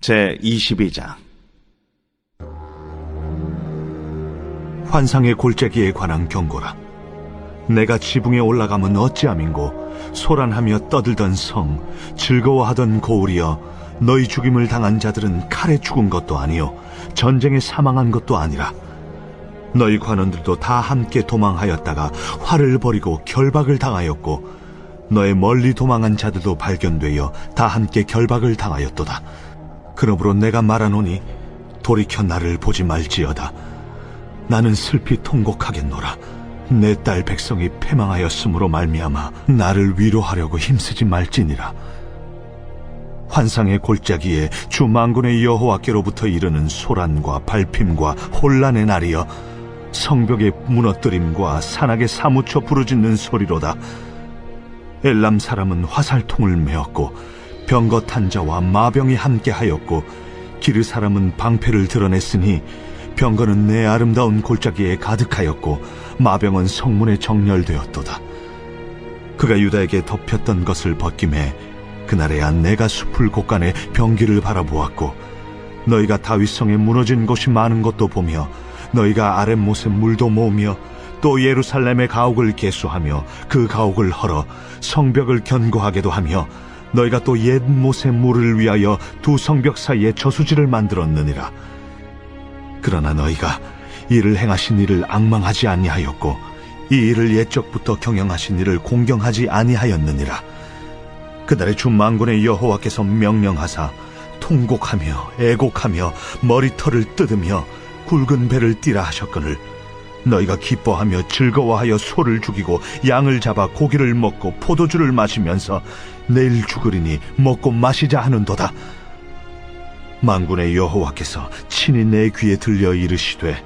제 22장 환상의 골짜기에 관한 경고라. 내가 지붕에 올라가면 어찌함인고 소란하며 떠들던 성 즐거워하던 고울이여 너희 죽임을 당한 자들은 칼에 죽은 것도 아니요 전쟁에 사망한 것도 아니라 너희 관원들도 다 함께 도망하였다가 활을 버리고 결박을 당하였고 너의 멀리 도망한 자들도 발견되어 다 함께 결박을 당하였도다. 그러므로 내가 말하노니 돌이켜 나를 보지 말지어다. 나는 슬피 통곡하겠노라. 내 딸 백성이 패망하였으므로 말미암아 나를 위로하려고 힘쓰지 말지니라. 환상의 골짜기에 주 만군의 여호와께로부터 이르는 소란과 발핌과 혼란의 날이여 성벽의 무너뜨림과 산악에 사무쳐 부르짖는 소리로다. 엘람 사람은 화살통을 메었고 병거 탄자와 마병이 함께하였고 기르 사람은 방패를 드러냈으니 병거는 내 아름다운 골짜기에 가득하였고 마병은 성문에 정렬되었도다. 그가 유다에게 덮였던 것을 벗김에 그날에야 내가 숲을 곳간에 병기를 바라보았고 너희가 다윗성에 무너진 곳이 많은 것도 보며 너희가 아랫못에 물도 모으며 또 예루살렘의 가옥을 개수하며 그 가옥을 헐어 성벽을 견고하게도 하며 너희가 또 옛 못의 물을 위하여 두 성벽 사이에 저수지를 만들었느니라. 그러나 너희가 이를 행하신 이를 악망하지 아니하였고 이 일을 옛적부터 경영하신 이를 공경하지 아니하였느니라. 그날의 주 만군의 여호와께서 명령하사 통곡하며 애곡하며 머리털을 뜯으며 굵은 배를 띠라 하셨거늘 너희가 기뻐하며 즐거워하여 소를 죽이고 양을 잡아 고기를 먹고 포도주를 마시면서 내일 죽으리니 먹고 마시자 하는도다 만군의 여호와께서 친히 내 귀에 들려 이르시되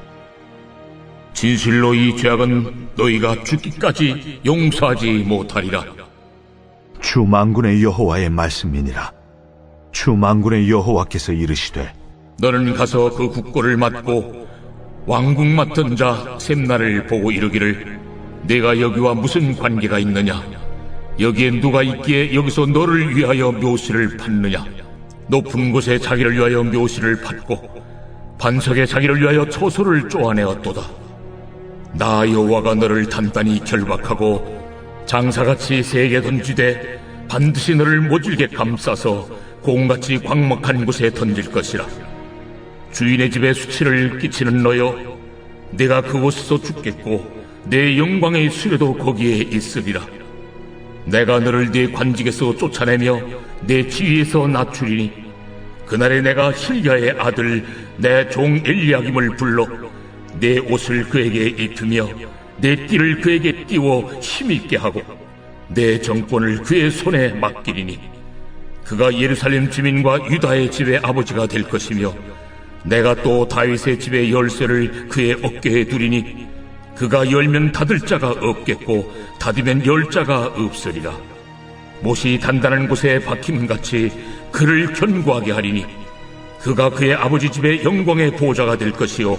진실로 이 죄악은 너희가 죽기까지 용서하지 못하리라. 주 만군의 여호와의 말씀이니라 주 만군의 여호와께서 이르시되 너는 가서 그 국고를 맡고 왕국 맡은 자 셈나를 보고 이르기를 내가 여기와 무슨 관계가 있느냐? 여기에 누가 있기에 여기서 너를 위하여 묘시를 받느냐? 높은 곳에 자기를 위하여 묘시를 받고 반석에 자기를 위하여 초소를 쪼아내었도다. 나 여호와가 너를 단단히 결박하고 장사같이 세게 던지되 반드시 너를 모질게 감싸서 공같이 광목한 곳에 던질 것이라 주인의 집에 수치를 끼치는 너여 내가 그곳에서 죽겠고 내 영광의 수레도 거기에 있으리라. 내가 너를 네 관직에서 쫓아내며 내 지위에서 낮추리니 그날에 내가 힐야의 아들 내 종 엘리야김을 불러 내 옷을 그에게 입히며 내 띠를 그에게 띄워 힘있게 하고 내 정권을 그의 손에 맡기리니 그가 예루살렘 주민과 유다의 집의 아버지가 될 것이며 내가 또 다윗의 집의 열쇠를 그의 어깨에 두리니 그가 열면 닫을 자가 없겠고 닫으면 열 자가 없으리라. 못이 단단한 곳에 박힘같이 그를 견고하게 하리니 그가 그의 아버지 집의 영광의 보좌가 될 것이요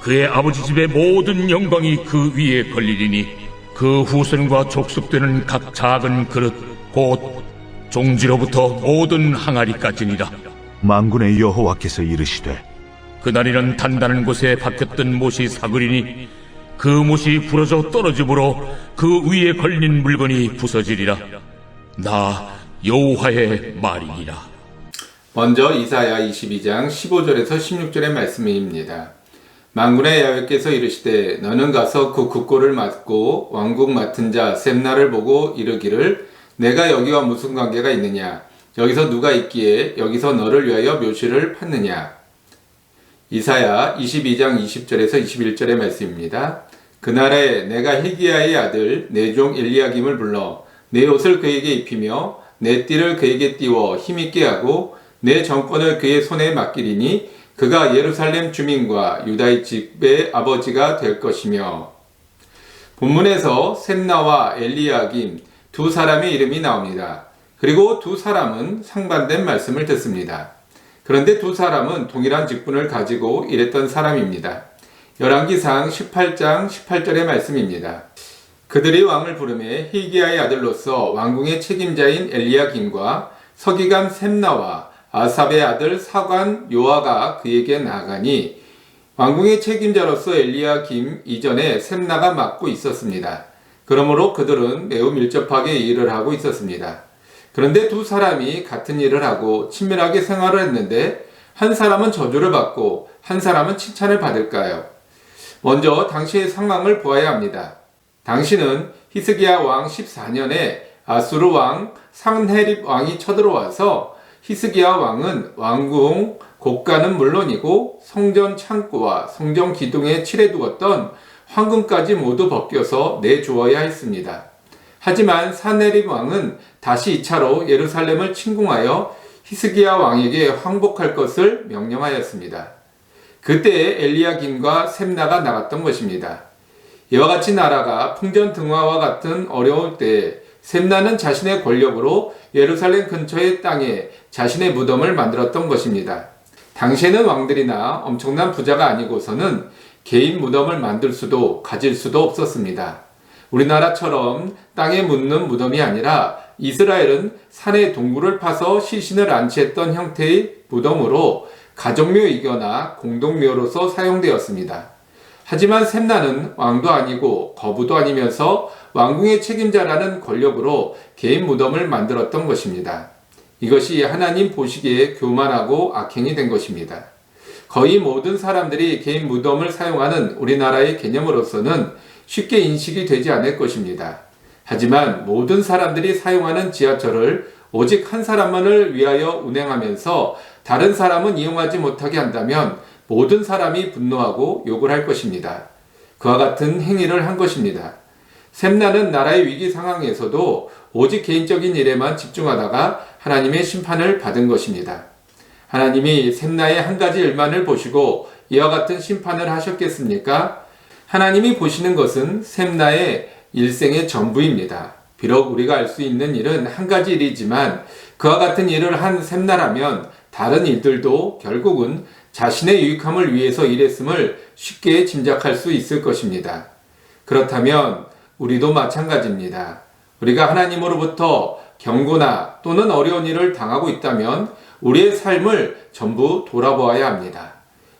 그의 아버지 집의 모든 영광이 그 위에 걸리리니 그 후손과 족속되는 각 작은 그릇 곧 종지로부터 모든 항아리까지니라. 만군의 여호와께서 이르시되 그날에는 단단한 곳에 박혔던 못이 사그리니 그 못이 부러져 떨어지므로 그 위에 걸린 물건이 부서지리라. 나 여호와의 말이니라. 먼저 이사야 22장 15절에서 16절의 말씀입니다. 만군의 야훼께서 이르시되 너는 가서 그 국고를 맡고 왕국 맡은 자 셈나를 보고 이르기를 내가 여기와 무슨 관계가 있느냐? 여기서 누가 있기에 여기서 너를 위하여 묘시를 받느냐 이사야 22장 20절에서 21절의 말씀입니다. 그날에 내가 히기야의 아들 내종 엘리야김을 불러 내 옷을 그에게 입히며 내 띠를 그에게 띄워 힘있게 하고 내 정권을 그의 손에 맡기리니 그가 예루살렘 주민과 유다의 집의 아버지가 될 것이며 본문에서 셈나와 엘리야김 두 사람의 이름이 나옵니다. 그리고 두 사람은 상반된 말씀을 듣습니다. 그런데 두 사람은 동일한 직분을 가지고 일했던 사람입니다. 열왕기상 18장 18절의 말씀입니다. 그들이 왕을 부름에 히기야의 아들로서 왕궁의 책임자인 엘리야김과 서기관 셈나와 아삽의 아들 사관 요아가 그에게 나가니 왕궁의 책임자로서 엘리야 김 이전에 셈나가 맡고 있었습니다. 그러므로 그들은 매우 밀접하게 일을 하고 있었습니다. 그런데 두 사람이 같은 일을 하고 친밀하게 생활을 했는데 한 사람은 저주를 받고 한 사람은 칭찬을 받을까요? 먼저 당시의 상황을 보아야 합니다. 당시는 히스기야 왕 14년에 아수르 왕 상헤립 왕이 쳐들어와서 히스기야 왕은 왕궁 곡간은 물론이고 성전 창고와 성전 기둥에 칠해 두었던 황금까지 모두 벗겨서 내주어야 했습니다. 하지만 사네립 왕은 다시 2차로 예루살렘을 침공하여 히스기야 왕에게 항복할 것을 명령하였습니다. 그때 엘리야김과 셈나가 나갔던 것입니다. 이와 같이 나라가 풍전등화와 같은 어려울 때 셈나는 자신의 권력으로 예루살렘 근처의 땅에 자신의 무덤을 만들었던 것입니다. 당시에는 왕들이나 엄청난 부자가 아니고서는 개인 무덤을 만들 수도 가질 수도 없었습니다. 우리나라처럼 땅에 묻는 무덤이 아니라 이스라엘은 산에 동굴을 파서 시신을 안치했던 형태의 무덤으로 가족묘이거나 공동묘로서 사용되었습니다. 하지만 셈나는 왕도 아니고 거부도 아니면서 왕궁의 책임자라는 권력으로 개인 무덤을 만들었던 것입니다. 이것이 하나님 보시기에 교만하고 악행이 된 것입니다. 거의 모든 사람들이 개인 무덤을 사용하는 우리나라의 개념으로서는 쉽게 인식이 되지 않을 것입니다. 하지만 모든 사람들이 사용하는 지하철을 오직 한 사람만을 위하여 운행하면서 다른 사람은 이용하지 못하게 한다면 모든 사람이 분노하고 욕을 할 것입니다. 그와 같은 행위를 한 것입니다. 셈나는 나라의 위기 상황에서도 오직 개인적인 일에만 집중하다가 하나님의 심판을 받은 것입니다. 하나님이 셈나의 한 가지 일만을 보시고 이와 같은 심판을 하셨겠습니까? 하나님이 보시는 것은 셈나의 일생의 전부입니다. 비록 우리가 알 수 있는 일은 한 가지 일이지만 그와 같은 일을 한 셈나라면 다른 일들도 결국은 자신의 유익함을 위해서 일했음을 쉽게 짐작할 수 있을 것입니다. 그렇다면 우리도 마찬가지입니다. 우리가 하나님으로부터 경고나 또는 어려운 일을 당하고 있다면 우리의 삶을 전부 돌아보아야 합니다.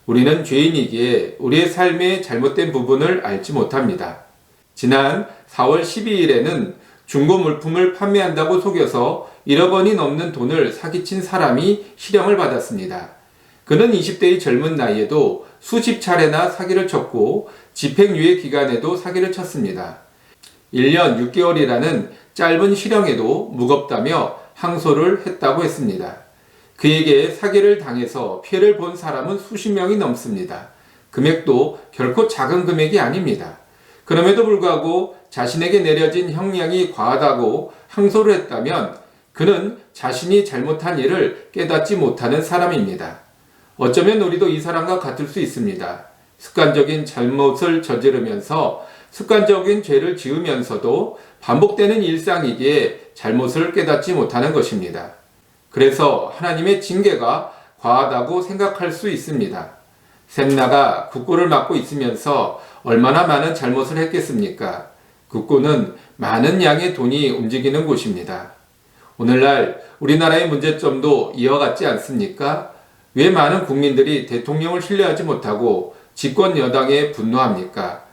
우리는 죄인이기에 우리의 삶의 잘못된 부분을 알지 못합니다. 지난 4월 12일에는 중고 물품을 판매한다고 속여서 1억 원이 넘는 돈을 사기친 사람이 실형을 받았습니다. 그는 20대의 젊은 나이에도 수십 차례나 사기를 쳤고 집행유예 기간에도 사기를 쳤습니다. 1년 6개월이라는 짧은 실형에도 무겁다며 항소를 했다고 했습니다. 그에게 사기를 당해서 피해를 본 사람은 수십 명이 넘습니다. 금액도 결코 작은 금액이 아닙니다. 그럼에도 불구하고 자신에게 내려진 형량이 과하다고 항소를 했다면 그는 자신이 잘못한 일을 깨닫지 못하는 사람입니다. 어쩌면 우리도 이 사람과 같을 수 있습니다. 습관적인 잘못을 저지르면서 습관적인 죄를 지으면서도 반복되는 일상이기에 잘못을 깨닫지 못하는 것입니다. 그래서 하나님의 징계가 과하다고 생각할 수 있습니다. 셈나가 국고를 맡고 있으면서 얼마나 많은 잘못을 했겠습니까? 국고는 많은 양의 돈이 움직이는 곳입니다. 오늘날 우리나라의 문제점도 이와 같지 않습니까? 왜 많은 국민들이 대통령을 신뢰하지 못하고 집권 여당에 분노합니까?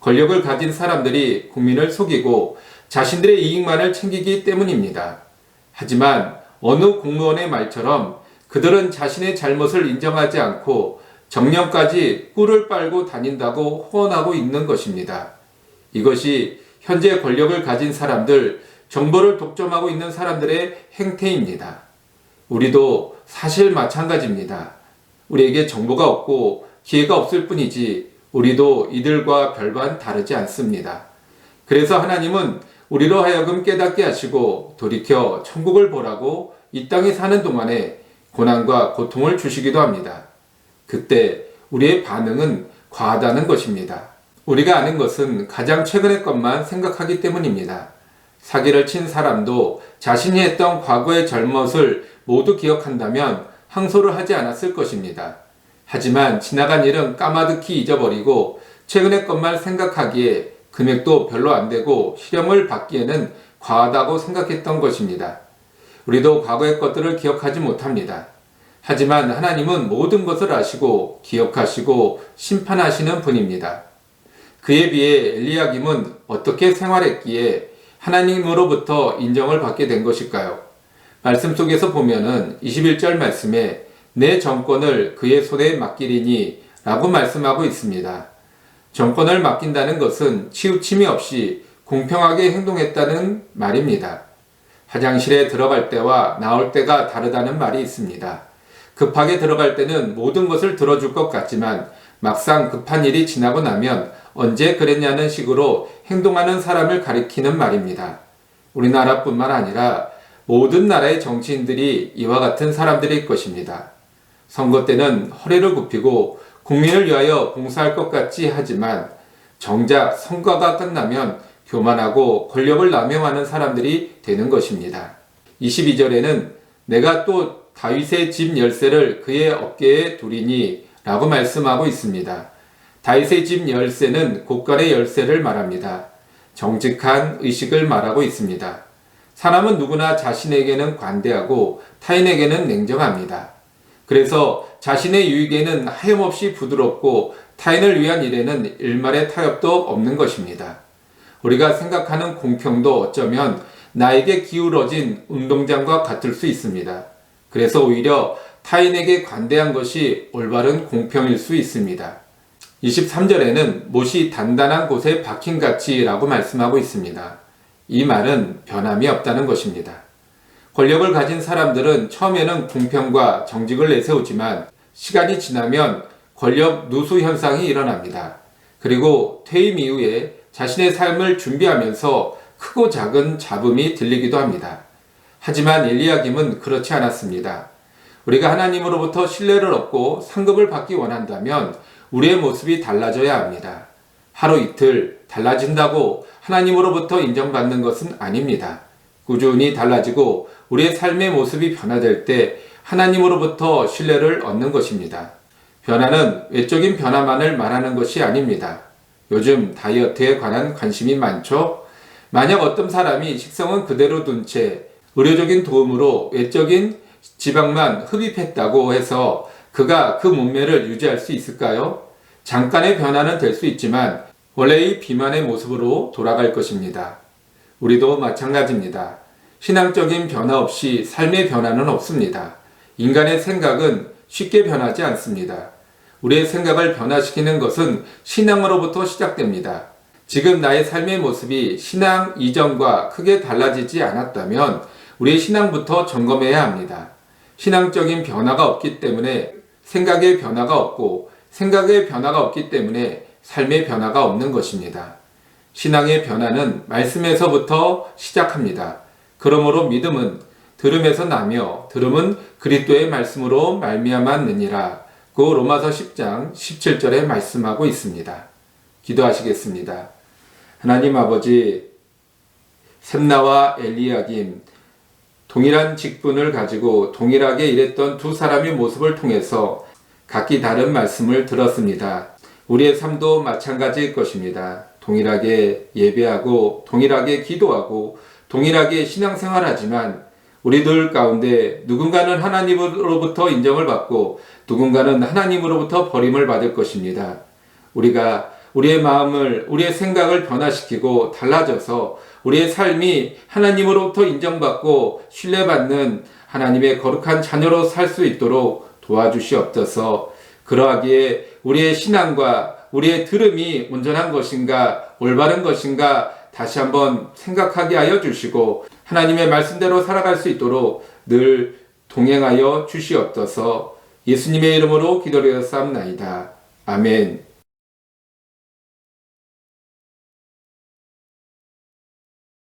권력을 가진 사람들이 국민을 속이고 자신들의 이익만을 챙기기 때문입니다. 하지만 어느 공무원의 말처럼 그들은 자신의 잘못을 인정하지 않고 정년까지 꿀을 빨고 다닌다고 호언하고 있는 것입니다. 이것이 현재 권력을 가진 사람들, 정보를 독점하고 있는 사람들의 행태입니다. 우리도 사실 마찬가지입니다. 우리에게 정보가 없고 기회가 없을 뿐이지 우리도 이들과 별반 다르지 않습니다. 그래서 하나님은 우리로 하여금 깨닫게 하시고 돌이켜 천국을 보라고 이 땅에 사는 동안에 고난과 고통을 주시기도 합니다. 그때 우리의 반응은 과하다는 것입니다. 우리가 아는 것은 가장 최근의 것만 생각하기 때문입니다. 사기를 친 사람도 자신이 했던 과거의 잘못을 모두 기억한다면 항소를 하지 않았을 것입니다. 하지만 지나간 일은 까마득히 잊어버리고 최근의 것만 생각하기에 금액도 별로 안 되고 실형을 받기에는 과하다고 생각했던 것입니다. 우리도 과거의 것들을 기억하지 못합니다. 하지만 하나님은 모든 것을 아시고 기억하시고 심판하시는 분입니다. 그에 비해 엘리야김은 어떻게 생활했기에 하나님으로부터 인정을 받게 된 것일까요? 말씀 속에서 보면은 21절 말씀에 내 정권을 그의 손에 맡기리니 라고 말씀하고 있습니다. 정권을 맡긴다는 것은 치우침이 없이 공평하게 행동했다는 말입니다. 화장실에 들어갈 때와 나올 때가 다르다는 말이 있습니다. 급하게 들어갈 때는 모든 것을 들어줄 것 같지만 막상 급한 일이 지나고 나면 언제 그랬냐는 식으로 행동하는 사람을 가리키는 말입니다. 우리나라뿐만 아니라 모든 나라의 정치인들이 이와 같은 사람들일 것입니다. 선거 때는 허리를 굽히고 국민을 위하여 봉사할 것 같지 하지만 정작 선거가 끝나면 교만하고 권력을 남용하는 사람들이 되는 것입니다. 22절에는 내가 또 다윗의 집 열쇠를 그의 어깨에 두리니 라고 말씀하고 있습니다. 다윗의 집 열쇠는 곳간의 열쇠를 말합니다. 정직한 의식을 말하고 있습니다. 사람은 누구나 자신에게는 관대하고 타인에게는 냉정합니다. 그래서 자신의 유익에는 하염없이 부드럽고 타인을 위한 일에는 일말의 타협도 없는 것입니다. 우리가 생각하는 공평도 어쩌면 나에게 기울어진 운동장과 같을 수 있습니다. 그래서 오히려 타인에게 관대한 것이 올바른 공평일 수 있습니다. 23절에는 못이 단단한 곳에 박힌 같이 라고 말씀하고 있습니다. 이 말은 변함이 없다는 것입니다. 권력을 가진 사람들은 처음에는 공평과 정직을 내세우지만 시간이 지나면 권력 누수 현상이 일어납니다. 그리고 퇴임 이후에 자신의 삶을 준비하면서 크고 작은 잡음이 들리기도 합니다. 하지만 엘리야김은 그렇지 않았습니다. 우리가 하나님으로부터 신뢰를 얻고 상급을 받기 원한다면 우리의 모습이 달라져야 합니다. 하루 이틀 달라진다고 하나님으로부터 인정받는 것은 아닙니다. 꾸준히 달라지고 우리의 삶의 모습이 변화될 때 하나님으로부터 신뢰를 얻는 것입니다. 변화는 외적인 변화만을 말하는 것이 아닙니다. 요즘 다이어트에 관한 관심이 많죠? 만약 어떤 사람이 식성은 그대로 둔 채 의료적인 도움으로 외적인 지방만 흡입했다고 해서 그가 그 몸매를 유지할 수 있을까요? 잠깐의 변화는 될 수 있지만 원래의 비만의 모습으로 돌아갈 것입니다. 우리도 마찬가지입니다. 신앙적인 변화 없이 삶의 변화는 없습니다. 인간의 생각은 쉽게 변하지 않습니다. 우리의 생각을 변화시키는 것은 신앙으로부터 시작됩니다. 지금 나의 삶의 모습이 신앙 이전과 크게 달라지지 않았다면 우리의 신앙부터 점검해야 합니다. 신앙적인 변화가 없기 때문에 생각의 변화가 없고 생각의 변화가 없기 때문에 삶의 변화가 없는 것입니다. 신앙의 변화는 말씀에서부터 시작합니다. 그러므로 믿음은 들음에서 나며 들음은 그리스도의 말씀으로 말미암았느니라. 그 로마서 10장 17절에 말씀하고 있습니다. 기도하시겠습니다. 하나님 아버지 샘나와 엘리야김 동일한 직분을 가지고 동일하게 일했던 두 사람의 모습을 통해서 각기 다른 말씀을 들었습니다. 우리의 삶도 마찬가지일 것입니다. 동일하게 예배하고 동일하게 기도하고 동일하게 신앙생활하지만 우리들 가운데 누군가는 하나님으로부터 인정을 받고 누군가는 하나님으로부터 버림을 받을 것입니다. 우리가 우리의 마음을, 우리의 생각을 변화시키고 달라져서 우리의 삶이 하나님으로부터 인정받고 신뢰받는 하나님의 거룩한 자녀로 살 수 있도록 도와주시옵소서 그러하기에 우리의 신앙과 우리의 들음이 온전한 것인가, 올바른 것인가 다시 한번 생각하게 하여 주시고 하나님의 말씀대로 살아갈 수 있도록 늘 동행하여 주시옵소서 예수님의 이름으로 기도하였사옵나이다. 아멘.